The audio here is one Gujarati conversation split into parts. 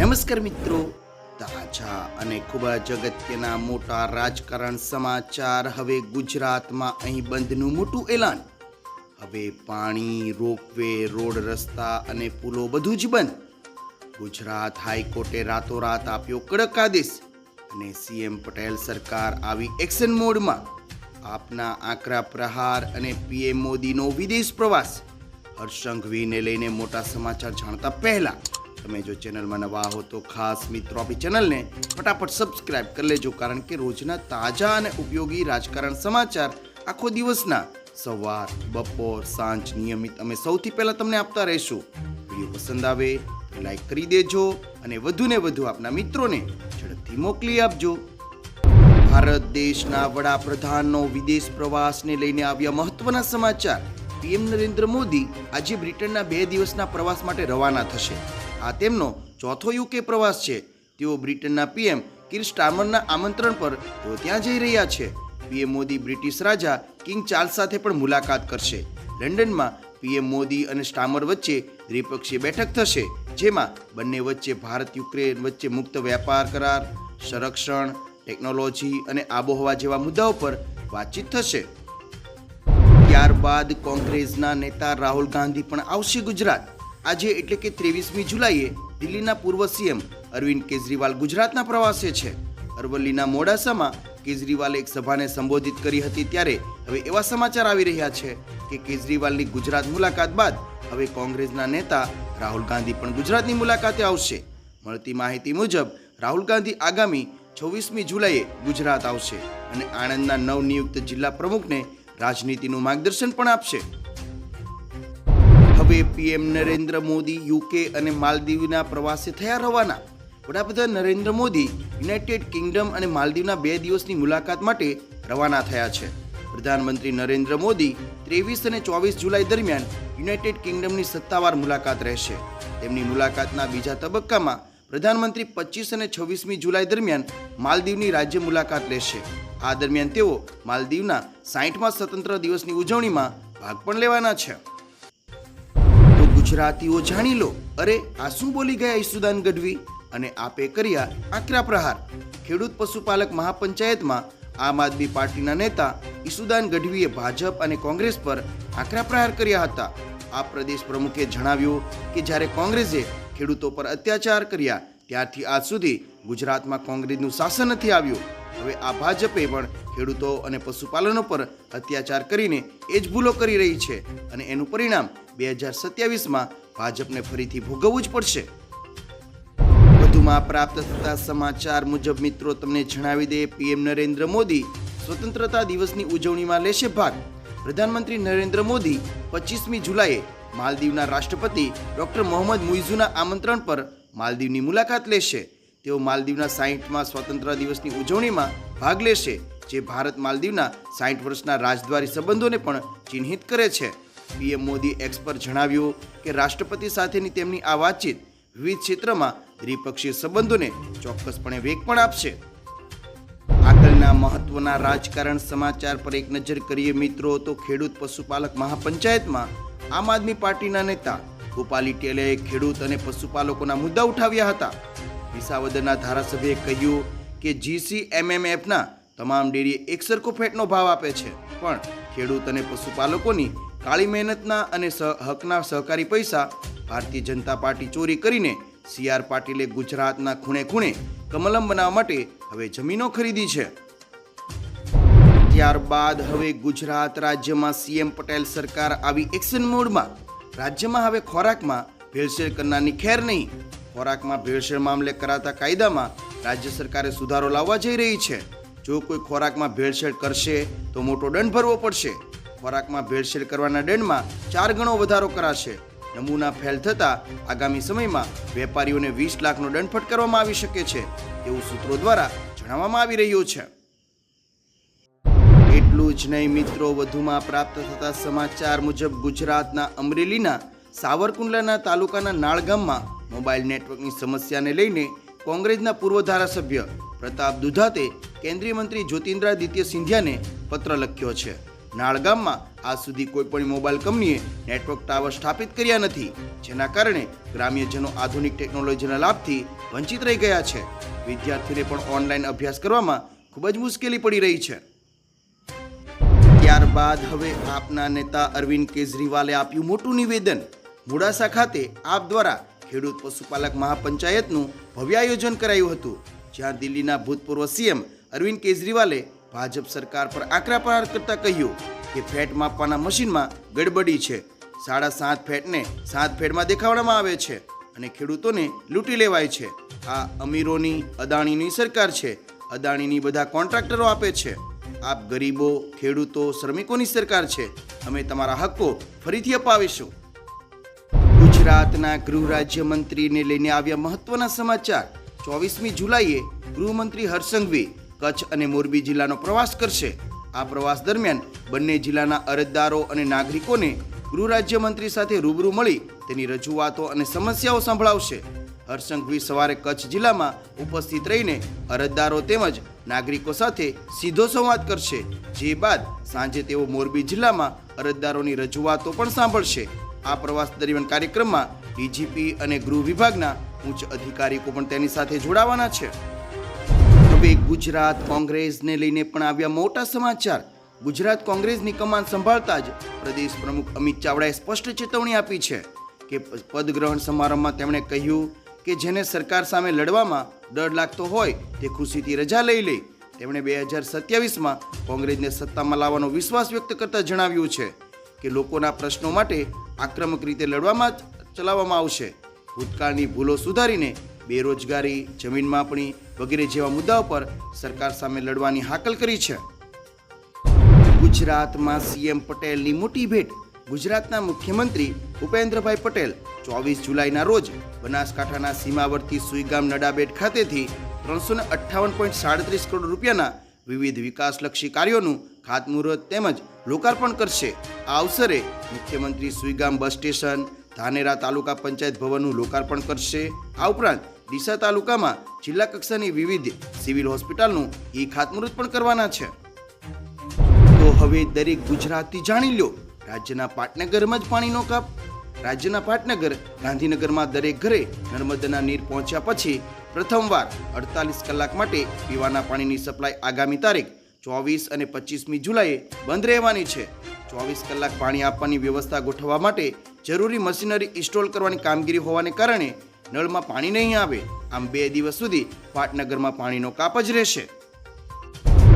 નમસ્કાર મિત્રો. તાજા અને ખૂબ જ અગત્યના મોટા રાજકારણ સમાચાર હવે ગુજરાતમાં અહીં બંધનું મોટું એલાન. હવે પાણી, રોપવે, રોડ રસ્તા અને પુલો બધું જ બંધ. ગુજરાત હાઈકોર્ટે રાતોરાત આપ્યો કડક આદેશ અને સીએમ પટેલ સરકાર આવી એક્શન મોડમાં. આપના આકરા પ્રહાર અને પીએમ મોદીનો વિદેશ પ્રવાસ. હર્ષંઘવીને લઈને મોટા સમાચાર જાણતા પહેલા તમે જો ચેનલમાં નવા હો તો ખાસ મિત્રો આપણી ચેનલને ફટાફટ સબસ્ક્રાઇબ કરી લેજો, કારણ કે રોજના તાજા અને ઉપયોગી રાજકારણ સમાચાર આખો દિવસના સવાર, બપોર, સાંજ નિયમિત અમે સૌથી પહેલા તમને આપતા રહીશું. વીડિયો પસંદ આવે લાઈક કરી દેજો અને વધુને વધુ આપના મિત્રોને ઝડપથી મોકલી આપજો. ભારત દેશના વડાપ્રધાનનો વિદેશ પ્રવાસને લઈને આવ્યા મહત્વના સમાચાર. પીએમ નરેન્દ્ર મોદી આજે બ્રિટનના બે દિવસના પ્રવાસ માટે રવાના થશે. આ તેમનો ચોથો યુકે પ્રવાસ છે. તેઓ બ્રિટનના પીએમ કિર સ્ટાર્મરના આમંત્રણ પર તેઓ ત્યાં જઈ રહ્યા છે. પીએમ મોદી બ્રિટિશ રાજા કિંગ ચાર્લ્સ સાથે પણ મુલાકાત કરશે. લંડનમાં પીએમ મોદી અને સ્ટામર વચ્ચે દ્વિપક્ષીય બેઠક થશે, જેમાં બંને વચ્ચે ભારત યુક્રેન વચ્ચે મુક્ત વેપાર કરાર, સંરક્ષણ, ટેકનોલોજી અને આબોહવા જેવા મુદ્દાઓ પર વાતચીત થશે. ત્યારબાદ કોંગ્રેસના નેતા રાહુલ ગાંધી પણ આવશે ગુજરાત. આજે એટલે કે ત્રેવીસમી જુલાઈએ દિલ્હીના પૂર્વ સીએમ અરવિંદ કેજરીવાલ ગુજરાતના પ્રવાસે છે. અરવલ્લીના મોડાસામાં કેજરીવાલે એક સભાને સંબોધિત કરી હતી ત્યારે હવે એવા સમાચાર આવી રહ્યા છે કે કેજરીવાલની ગુજરાત મુલાકાત બાદ હવે કોંગ્રેસના નેતા રાહુલ ગાંધી પણ ગુજરાતની મુલાકાતે આવશે. મળતી માહિતી મુજબ, રાહુલ ગાંધી આગામી છવ્વીસમી જુલાઈએ ગુજરાત આવશે અને આણંદના નવનિયુક્ત જિલ્લા પ્રમુખને રાજનીતિનું માર્ગદર્શન પણ આપશે. હવે પીએમ નરેન્દ્ર મોદી યુકે અને માલદીવના પ્રવાસે થયા રવાના. વડાપ્રધાન નરેન્દ્ર મોદી યુનાઇટેડ કિંગડમ અને માલદીવના બે દિવસની મુલાકાત માટે રવાના થયા છે. પ્રધાનમંત્રી નરેન્દ્ર મોદી ત્રેવીસ અને ચોવીસ જુલાઈ દરમિયાન યુનાઇટેડ કિંગડમની સત્તાવાર મુલાકાત રહેશે. તેમની મુલાકાતના બીજા તબક્કામાં પ્રધાનમંત્રી પચીસ અને છવ્વીસમી જુલાઈ દરમિયાન માલદીવની રાજ્ય મુલાકાત લેશે. આ દરમિયાન તેઓ માલદીવના સાહીઠમાં સ્વતંત્ર દિવસની ઉજવણીમાં ભાગ પણ લેવાના છે. તો ગુજરાતીઓ જાણી લો, અરે આ શું બોલી ગયા ઈસુદાન ગઢવી અને આપે કર્યા આકરા પ્રહાર? ખેડૂત પશુપાલક મહાપંચાયતમાં આમ આદમી પાર્ટીના નેતા ઈસુદાન ગઢવીએ ભાજપ અને કોંગ્રેસ પર આકરા પ્રહાર કર્યા હતા. આ પ્રદેશ પ્રમુખે જણાવ્યું કે જ્યારે કોંગ્રેસે ખેડૂતો પર અત્યાચાર કર્યા, ત્યારથી આજ સુધી ગુજરાતમાં કોંગ્રેસનું શાસન નથી આવ્યું. હવે આ ભાજપે પણ ખેડૂતો અને પશુપાલનો પર અત્યાચાર કરીને એ જ ભૂલો કરી રહી છે અને એનું પરિણામ બે હજાર સત્યાવીસમાં ભાજપને ફરીથી ભોગવવું જ પડશે. વધુમાં પ્રાપ્ત થતા સમાચાર મુજબ મિત્રો, તમને જણાવી દે પીએમ નરેન્દ્ર મોદી સ્વતંત્રતા દિવસની ઉજવણીમાં લેશે ભાગ. પ્રધાનમંત્રી નરેન્દ્ર મોદી પચીસમી જુલાઈએ માલદીવના રાષ્ટ્રપતિ ડોક્ટર મોહમ્મદ મુઇઝુના આમંત્રણ પર માલદીવની મુલાકાત લેશે. તેઓ માલદીવના સાહીઠમાં સ્વતંત્ર દિવસની ઉજવણીમાં ભાગ લેશે, જે ભારત માલદીવના સાહીઠ વર્ષના રાજદ્વારી સંબંધોને પણ ચિહ્નિત કરે છે. પીએમ મોદી એક્સ પર જણાવ્યું કે રાષ્ટ્રપતિ સાથેની તેમની આ વાતચીત વિવિધ ક્ષેત્રમાં દ્વિપક્ષીય સંબંધોને ચોક્કસપણે વેગ પણ આપશે. આગળના મહત્વના રાજકારણ સમાચાર પર એક નજર કરીએ મિત્રો, તો ખેડૂત પશુપાલક મહાપંચાયતમાં આમ આદમી પાર્ટીના નેતા ગોપાલ ઇટેલેએ ખેડૂત અને પશુપાલકોના મુદ્દા ઉઠાવ્યા હતા. વિસાવદરના ધારાસભ્યએ કહ્યું કે જીસી એમએમએફના તમામ ડેરીએ એકસરખો ફેટનો ભાવ આપે છે. પણ ખેડૂત અને પશુપાલકોની કાળી મહેનતના અને હકના સહકારી પૈસા ભારતીય જનતા પાર્ટી ચોરી કરીને સી આર પાટીલે ગુજરાતના ખૂણે ખૂણે કમલમ બનાવવા માટે હવે જમીનો ખરીદી છે. ત્યારબાદ હવે ગુજરાત રાજ્યમાં સીએમ પટેલ સરકાર આવી એક્શન મોડમાં રાજ્યમાં હવે ખોરાકમાં ભેળસેળ કરનારની ખેર નહીં. ખોરાકમાં ભેળસેળ મામલે કરાતા કાયદામાં રાજ્ય સરકારે સુધારો લાવવા જઈ રહી છે. જો કોઈ ખોરાકમાં ભેળસેળ કરશે, તો મોટો દંડ ભરવો પડશે. ખોરાકમાં ભેળસેળ કરવાના દંડમાં ચાર ગણો વધારો કરાશે. નમૂના ફેલ થતાં આગામી સમયમાં વેપારીઓને વીસ લાખનો દંડ ફટકારવામાં આવી શકે છે, એવું સૂત્રો દ્વારા જણાવવામાં આવી રહ્યું છે. એટલું જ નહીં મિત્રો, વધુમાં પ્રાપ્ત થતા સમાચાર મુજબ ગુજરાતના અમરેલીના સાવરકુંડલાના તાલુકાના નાળ ગામમાં મોબાઈલ નેટવર્કની સમસ્યાને લઈને કોંગ્રેસના પૂર્વ ધારાસભ્ય પ્રતાપ દુધાતે કેન્દ્રીય મંત્રી જ્યોતિન્દ્રાદિત્ય સિંધિયાને પત્ર લખ્યો છે. નાળ ગામમાં આજ સુધી કોઈ પણ મોબાઈલ કંપનીએ નેટવર્ક ટાવર સ્થાપિત કર્યા નથી, જેના કારણે ગ્રામ્યજનો આધુનિક ટેકનોલોજીના લાભથી વંચિત રહી ગયા છે. વિદ્યાર્થીઓને પણ ઓનલાઈન અભ્યાસ કરવામાં ખૂબ જ મુશ્કેલી પડી રહી છે. ત્યારબાદ હવે આપના નેતા અરવિંદ કેજરીવાલે આપ્યું મોટું નિવેદન. મોડાસા ખાતે આપ દ્વારા ખેડૂત પશુપાલક મહાપંચાયતનું ભવ્ય આયોજન કરાયું હતું, જ્યાં દિલ્હીના ભૂતપૂર્વ સીએમ અરવિંદ કેજરીવાલે ભાજપ સરકાર પર આકરા પ્રહાર કરતા કહ્યું કે ફેટ માપવાના મશીનમાં ગડબડી છે. સાડા સાત ફેટને સાત ફેટમાં દેખાડવામાં આવે છે અને ખેડૂતોને લૂંટી લેવાય છે. આ અમીરોની, અદાણીની સરકાર છે. અદાણીની બધા કોન્ટ્રાક્ટરો આપે છે. આપ ગરીબો, ખેડૂતો, શ્રમિકોની સરકાર છે. અમે તમારા હક્કો ફરીથી અપાવીશું. ગુજરાતના ગૃહ રાજ્યમંત્રીને લઈને આવ્યા મહત્વના સમાચાર. ચોવીસમી જુલાઈએ ગૃહમંત્રી હર્ષંઘવી કચ્છ અને મોરબી જિલ્લાનો પ્રવાસ કરશે. આ પ્રવાસ દરમિયાન બંને જિલ્લાના અરજદારો અને નાગરિકોને ગૃહ રાજ્યમંત્રી સાથે રૂબરૂ મળી તેની રજૂઆતો અને સમસ્યાઓ સંભળાવશે. હર્ષંઘવી સવારે કચ્છ જિલ્લામાં ઉપસ્થિત રહીને અરજદારો તેમજ નાગરિકો સાથે સીધો સંવાદ કરશે. જે બાદ સાંજે તેઓ મોરબી જિલ્લામાં અરજદારોની રજૂઆતો પણ સાંભળશે. આ પ્રવાસ દરમિયાન કાર્યક્રમમાં ડીજીપી અને ગૃહ વિભાગના ઉચ્ચ અધિકારીઓ પણ તેની સાથે જોડાવાના છે. હવે ગુજરાત કોંગ્રેસને લઈને પણ આવ્યા મોટા સમાચાર. ગુજરાત કોંગ્રેસની કમાન સંભાળતા જ પ્રદેશ પ્રમુખ અમિત ચાવડાએ સ્પષ્ટ ચેતવણી આપી છે કે પદગ્રહણ સમારંભમાં તેમણે કહ્યું કે જેને સરકાર સામે લડવામાં ડર લાગતો હોય તે ખુશીથી રજા લઈ લે. તેમણે બે હજાર સત્યાવીસમાં કોંગ્રેસને સત્તામાં લાવવાનો વિશ્વાસ વ્યક્ત કરતા જણાવ્યું છે કે લોકોના પ્રશ્નો માટે આક્રમક રીતે લડવામાં ચલાવવામાં આવશે. ભૂતકાળની ભૂલો સુધારીને બેરોજગારી, જમીન માપણી વગેરે જેવા મુદ્દાઓ પર સરકાર સામે લડવાની હાકલ કરી છે. ગુજરાતમાં સીએમ પટેલની મોટી ભેટ. ગુજરાતના મુખ્યમંત્રી ભૂપેન્દ્રભાઈ પટેલ ચોવીસ જુલાઈના રોજ બનાસકાંઠાના સીમાવર્તી સુઈગામ નડાબેટ ખાતેથી ત્રણસો ને અઠ્ઠાવન પોઈન્ટ સાડત્રીસ કરોડ રૂપિયાના વિવિધ વિકાસલક્ષી કાર્યોનું ખાતમુહૂર્ત તેમજ લોકાર્પણ કરશે. આ અવસરે મુખ્યમંત્રી સુઈગામ બસ સ્ટેશન, ધાનેરા તાલુકા પંચાયત ભવનનું લોકાર્પણ કરશે. આ ઉપરાંત ડીસા તાલુકામાં જિલ્લા કક્ષાની વિવિધ સિવિલ હોસ્પિટલનું ઈ ખાતમુહૂર્ત પણ કરવાના છે. તો હવે દરેક ગુજરાતી જાણી લો, રાજ્યના પાટનગરમાં જ પાણીનો કાપ. રાજ્યના પાટનગર, ગાંધીનગરમાં દરેક ઘરે નર્મદાના નીર પહોંચ્યા પછી પ્રથમવાર અડતાલીસ કલાક માટે પીવાના પાણીની સપ્લાય આગામી તારીખ ચોવીસ અને પચીસમી જુલાઈએ બંધ રહેવાની છે. ચોવીસ કલાક પાણી આપવાની વ્યવસ્થા ગોઠવવા માટે જરૂરી મશીનરી ઇન્સ્ટોલ કરવાની કામગીરી હોવાને કારણે નળમાં પાણી નહીં આવે. આમ બે દિવસ સુધી પાટનગરમાં પાણીનો કાપ જ રહેશે.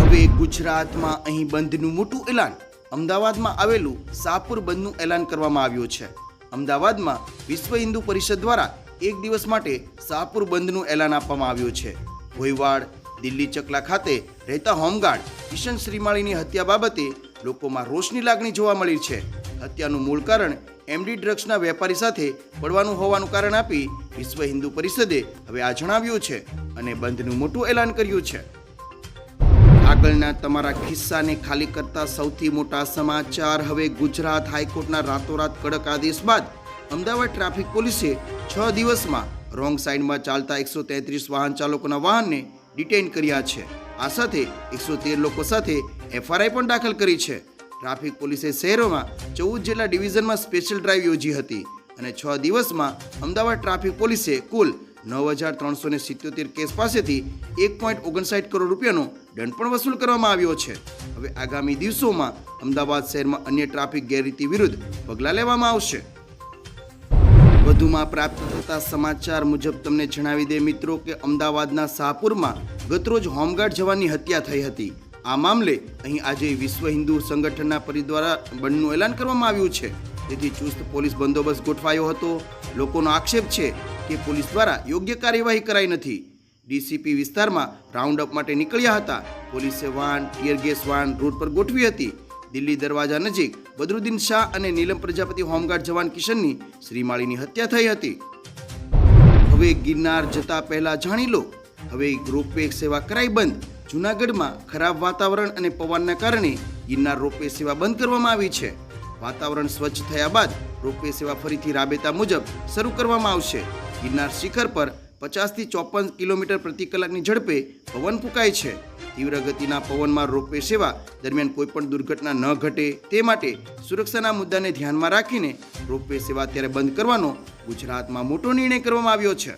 હવે ગુજરાતમાં અહીં બંધનું મોટું એલાન. અમદાવાદમાં આવેલું સાપુર બંધનું એલાન કરવામાં આવ્યું છે. અમદાવાદમાં વિશ્વ હિન્દુ પરિષદ દ્વારા એક દિવસ માટે સાપુર બંધનું એલાન આપવામાં આવ્યું છે. ભોયવાડ દિલ્હી ચકલા ખાતે રહેતા હોમગાર્ડ કિશન શ્રીમાળીની હત્યા બાબતે લોકોમાં રોષની લાગણી જોવા મળી છે. હત્યાનું મૂળ કારણ એમડી ડ્રગ્સના વેપારી સાથે પડવાનું હોવાનું કારણ આપી વિશ્વ હિન્દુ પરિષદે હવે આ જણાવ્યું છે અને બંધનું મોટું એલાન કર્યું છે. આગળના તમારા ખિસ્સાને ખાલી કરતા સૌથી મોટા સમાચાર હવે ગુજરાત હાઈકોર્ટના રાતોરાત કડક આદેશ બાદ અમદાવાદ ટ્રાફિક પોલીસે છ દિવસમાં રોંગ સાઈડમાં ચાલતા એકસો તેત્રીસ વાહન ચાલકોના વાહનને ડિટેઇન કર્યા છે. આ સાથે એકસો તેર લોકો સાથે એફઆરઆઈ પણ દાખલ કરી છે. ટ્રાફિક પોલીસે શહેરોમાં ચૌદ જેટલા ડિવિઝનમાં સ્પેશિયલ ડ્રાઈવ યોજી હતી અને છ દિવસમાં અમદાવાદ ટ્રાફિક પોલીસે કુલ નવ હજાર ત્રણસો ને સિત્યોતેર કેસ પાસેથી એક પોઈન્ટ ઓગણસાઠ કરોડ રૂપિયાનો દંડ પણ વસૂલ કરવામાં આવ્યો છે. હવે આગામી દિવસોમાં અમદાવાદ શહેરમાં અન્ય ટ્રાફિક ગેરરીતિ વિરુદ્ધ પગલાં લેવામાં આવશે. વધુમાં પ્રાપ્ત થતા સમાચાર મુજબ તમને જણાવી દે મિત્રો કે અમદાવાદના શાહપુરમાં ગતરોજ હોમગાર્ડ જવાનની હત્યા થઈ હતી. આ મામલે અહીં આજે વિશ્વ હિન્દુ સંગઠનના પરિદ્વારા બંધનું એલાન કરવામાં આવ્યું છે. તેથી ચુસ્ત પોલીસ બંદોબસ્ત ગોઠવાયો હતો. લોકોનો આક્ષેપ છે કે પોલીસ દ્વારા યોગ્ય કાર્યવાહી કરાઈ નથી. ડીસીપી વિસ્તારમાં રાઉન્ડ અપ માટે નીકળ્યા હતા. પોલીસે van, tear gas van road પર ગોઠવી હતી. દિલ્હી દરવાજા નજીક બદરુદ્દીન શાહ અને નીલમ પ્રજાપતિ હોમગાર્ડ જવાન કિશનની શ્રીમાળીની હત્યા થઈ હતી. હવે ગિરનાર જતા પહેલા જાણી લો. હવે રોપવે સેવા કરાઈ બંધ. જૂનાગઢમાં ખરાબ વાતાવરણ અને પવનના કારણે ગિરનાર રોપવે સેવા બંધ કરવામાં આવી છે. વાતાવરણ સ્વચ્છ થયા બાદ રોપવે સેવા ફરીથી રાબેતા મુજબ શરૂ કરવામાં આવશે. ગિરનાર શિખર પર પચાસથી ચોપન કિલોમીટર પ્રતિ કલાકની ઝડપે પવન ફૂંકાય છે. તીવ્ર ગતિના પવનમાં રોપવે સેવા દરમિયાન કોઈપણ દુર્ઘટના ન ઘટે તે માટે સુરક્ષાના મુદ્દાને ધ્યાનમાં રાખીને રોપવે સેવા અત્યારે બંધ કરવાનો ગુજરાતમાં મોટો નિર્ણય કરવામાં આવ્યો છે.